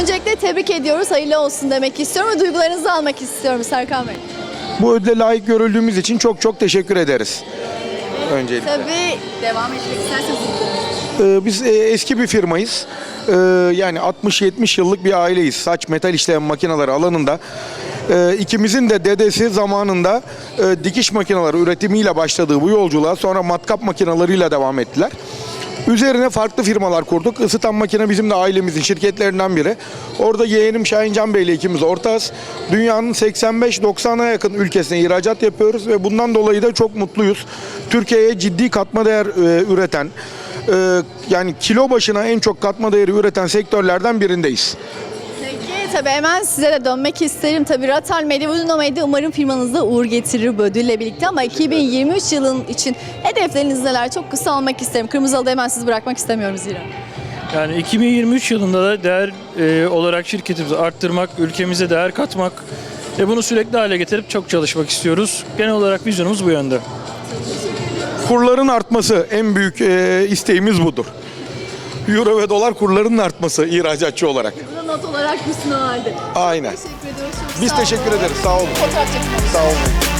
Öncelikle tebrik ediyoruz, hayırlı olsun demek istiyorum ve duygularınızı almak istiyorum Serkan Bey. Bu ödüle layık görüldüğümüz için çok çok teşekkür ederiz. Öncelikle. Tabii devam etmek isterseniz. Ee, Biz e, eski bir firmayız. Ee, Yani 60-70 yıllık bir aileyiz. Saç metal işlem makineleri alanında. Ee, İkimizin de dedesi zamanında e, dikiş makineleri üretimiyle başladığı bu yolculuğa sonra matkap makineleriyle devam ettiler. Üzerine farklı firmalar kurduk. Isıtan makine bizim de ailemizin şirketlerinden biri. Orada yeğenim Şahincan Bey ile ikimiz ortağız. Dünyanın 85-90'a yakın ülkesine ihracat yapıyoruz ve bundan dolayı da çok mutluyuz. Türkiye'ye ciddi katma değer e, üreten, e, yani kilo başına en çok katma değeri üreten sektörlerden birindeyiz. Tabii hemen size de dönmek isterim. Tabii Ratal Medya Uno Medya umarım firmanızda uğur getirir bu ödülle birlikte ama 2023 yılın için hedefleriniz neler? Çok kısa almak isterim. Kırmızı Halı'da hemen sizi bırakmak istemiyorum zira. Yani 2023 yılında da değer e, olarak şirketimizi arttırmak, ülkemize değer katmak ve bunu sürekli hale getirip çok çalışmak istiyoruz. Genel olarak vizyonumuz bu yönde. Kurların artması en büyük e, isteğimiz budur. Euro ve dolar kurlarının artması ihracatçı olarak. Not olarak üstüne halde. Aynen. Teşekkür ediyoruz. Çok Biz sağ olun. teşekkür ederiz. Sağ olun. Fotoğraf çekmek Sağ olun.